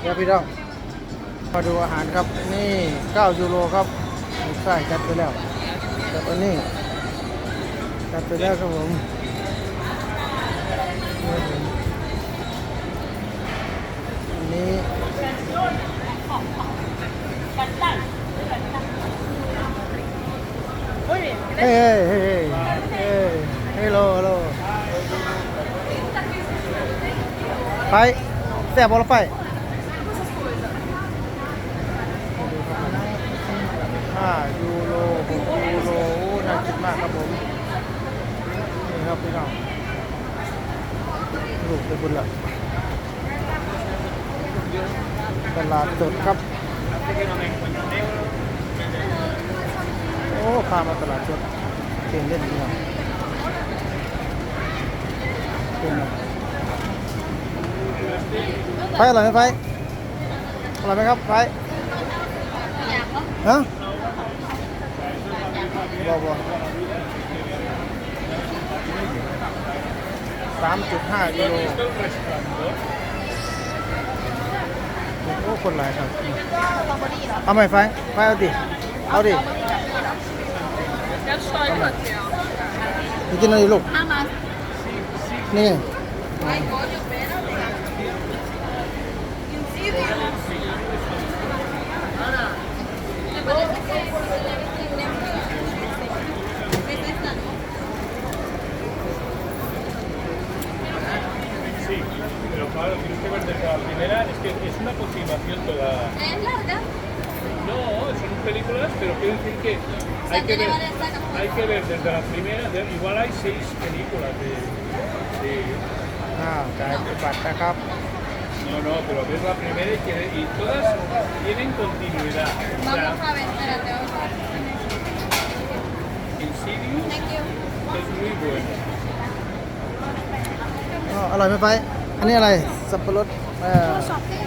เดี๋ยวพี่น้องมาดูอาหารครับนี่ 9 ยูโรครับลูกไส้จัดไปแล้วแต่ตัวนี้จัดไปแล้วครับผมนี่ผมอันนี้เฮ้ยเฮ้ยเฮ้ยเฮ้ยเฮ้ยโลฮัลโหลไป แซ่บบอลไฟห้ายูโรหกยูโรน่ากินมากครับผมนี่ครับพี่น้องลูกเป็นบุญละตลาดสดครับ โอ้พามาตลาดสดเกมเล่นพี่น้องเป็นไง ไฟอร่อยไหมไฟอร่อยไหมครับไฟฮะบอกบอกสามจุดห้ากิโลโอ้คนหลายครับเอาไหมไฟไฟเอาดิเอาดิไปกินอะไรลูกนี่ Sí, pero claro, tienes que ver desde la primera, es que es una aproximación toda. ¿Es larga? No, son películas, pero quiero decir que hay, que ver, hay que ver desde la primera, igual hay seis películas de. de... Ah, acá. No, no, pero ves la primera y, que, todas tienen continuidad. Vamos a ver, espérate, vamos a ver. Insidious es muy bueno. อ๋ออร่อยไหมไฟอันนี้อะไร สับปะรดเอ่อ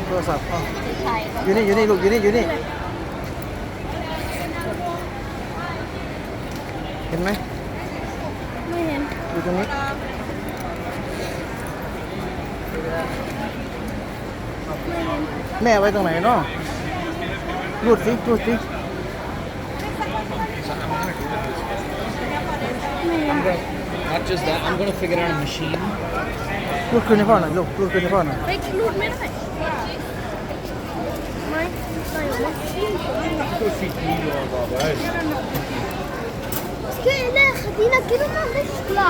โทรศัพท์อ๋อใช่อยู่นี่ อยู่นี่ ลูก อยู่นี่ อยู่นี่ เห็นไหม ไม่เห็น อยู่ตรงนี้แม่ไว้ตรงไหนเนาะรูดสิรูดสิ I'm gonna, not just that, I'm gonna figure out a machine. รูดขึ้นให้พ่อหน่อยลูกรูดขึ้นให้พ่อหน่อย ไม่รูดไม่ได้ไม่ใส่ไม่ Esto sí, tío, papá, es- Es que la Argentina quiere una mezcla.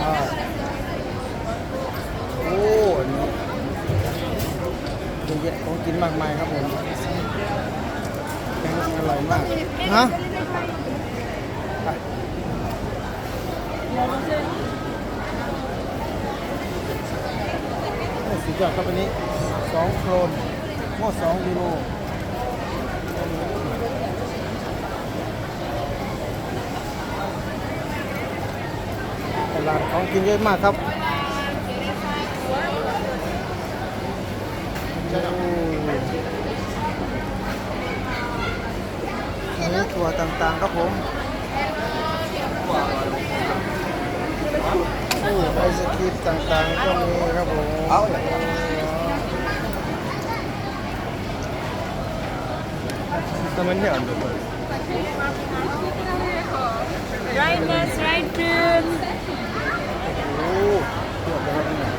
อ่าโอ้อันนี้เยอะแยะของกินมากมายครับผมแกงอร่อยมากฮะ สุดยอดครับอันนี้สองโครนหม้อสองยูโรตลาดของกินเยอะมากครับโอ้อันนี้ถั่วต่างๆครับผม ไอศครีมต่างๆก็มีครับผมเอาเลย Tamaño ando, pues. Right left, right turn. โอ้เกือบแล้วครับเนี่ย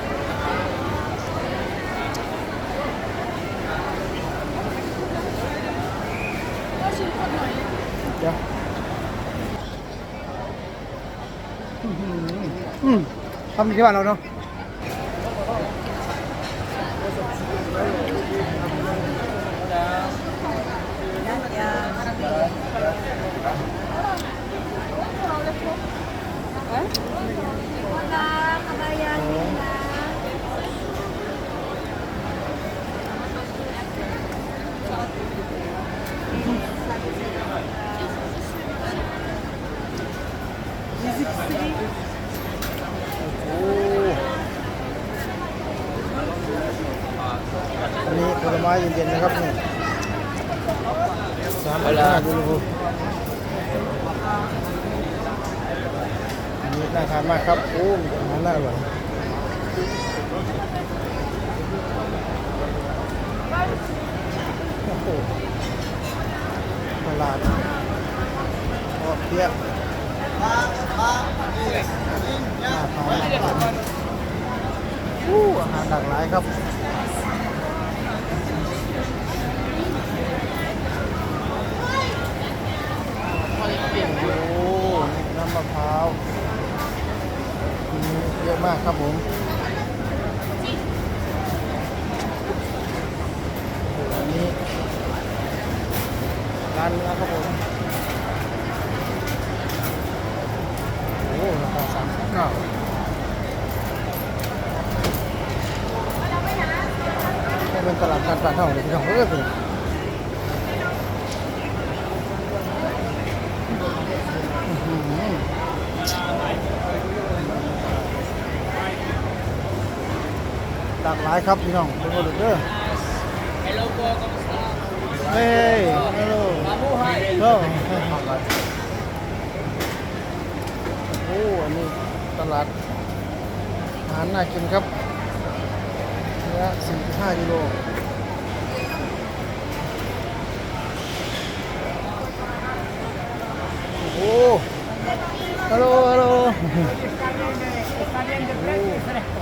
เดี๋ยวอื้อหือ อืมทำที่บ้านเราเนาะโอ้อันนี้ผลไม้เย็นๆนะครับนี่ สามพันห้าดูดูอันนี้น่าทานมากครับโอ้มีอาหารน่าอร่อยโอ้โหตลาดโอ้เพียบหน้าทานอู้อาหารหลากหลายครับ โอ้น้ำมะพร้าวมีเยอะมากครับผมโอ้อันนี้ร้านเนื้อครับผม โอ้ราคาสามสิบเก้านี่เป็นตลาดการปลาเท่าเลยพี่น้องเอ้ยเป็นอื้อหือหลายครับพี่น้องเป็นคนเด้อ Hello po, kamusta? เฮ้ยฮัลโหล Mabuhay! โอ้โอ้อันนี้ตลาดอาหารน่ากินครับเนื้อ45กิโลโอ้ฮัลโหลฮัลโหลโ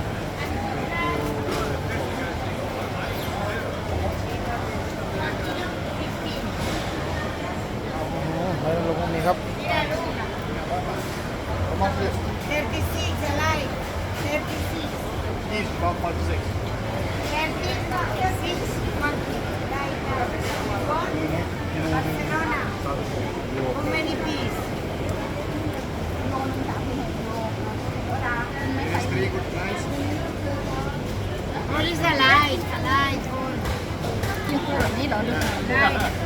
Tahun.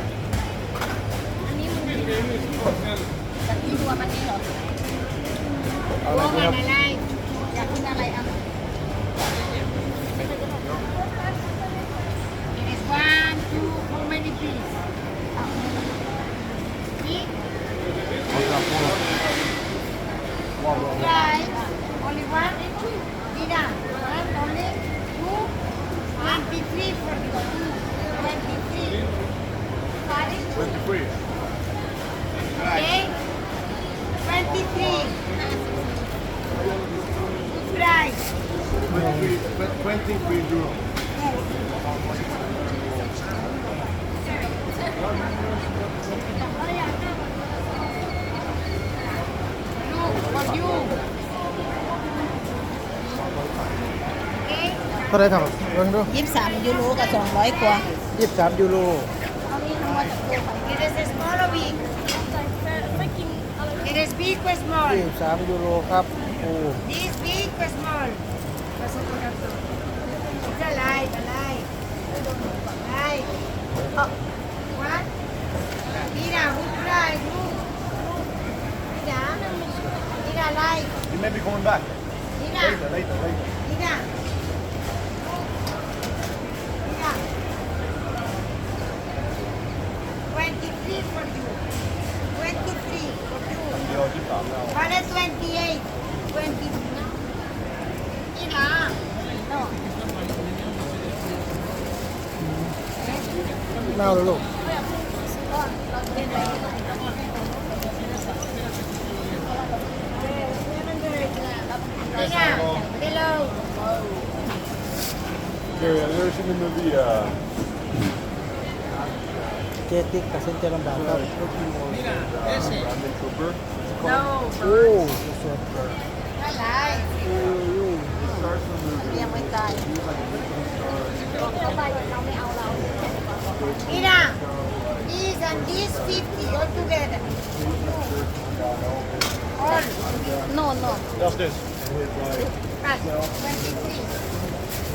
เท่าไหรครับเบิ่งดู ยี่สิบสามยูโรกับสองร้อยกว่า 23ยูโร It is a small or big? It is big or small? 23ยูโรครับโอ้ This big or small? come back. Nina. Later, later, later. Nina. Nina. 23 for you. 23 for you. Vale 28. 20. Nina. No. Now look. Venga, hello. I've never seen the movie. Ah? Uh... Ketik, Kasintia ng bata. Mira, ese. Brandon Cooper. Like. Oh, it starts the movie. Bien, muy these and these 50 all together. No, no. Just this. โน่น Just this. Right. 23.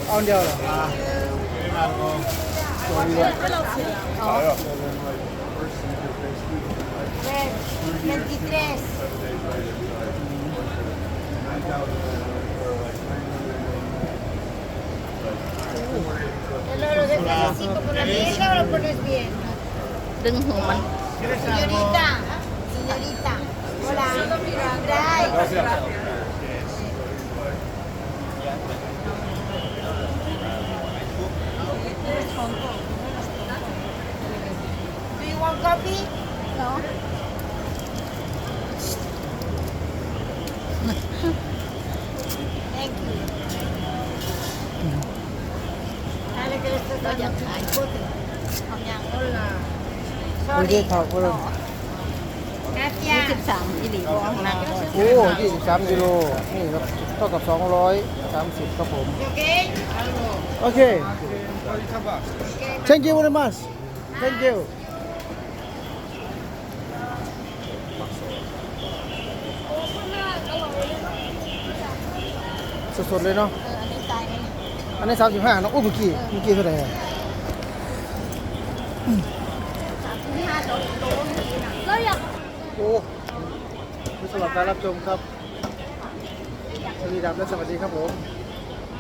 เอาอันเดียวเหรอ Ah, ja. Red. 23. ¿Lo, lo dejas así como la mierda o lo pones bien? ดึงหูมัน Señorita, señorita. Hola. Right. Gracias. Do you want coffee? No. Thank you. Dale que esto está ya. Ay, joder. Hola. โอเคครับเพิ่ม Gracias. สิบสามอีหลีบองนะโอ้23กิโล นี่ครับเท่ากับ230ครับผม ¿Y okay? โอเค thank you very much thank you สดๆเลยเนาะ เอออันนี้ตายไหมเนี่ยอันนี้35เนาะโอ้เมื่อกี้เมื่อกี้เท่าไหร่อะสามสิบห้าโลโลนี่นะก็อยากโอ้สำหรับการรับชมครับสวัสดีครับและสวัสดีครับผม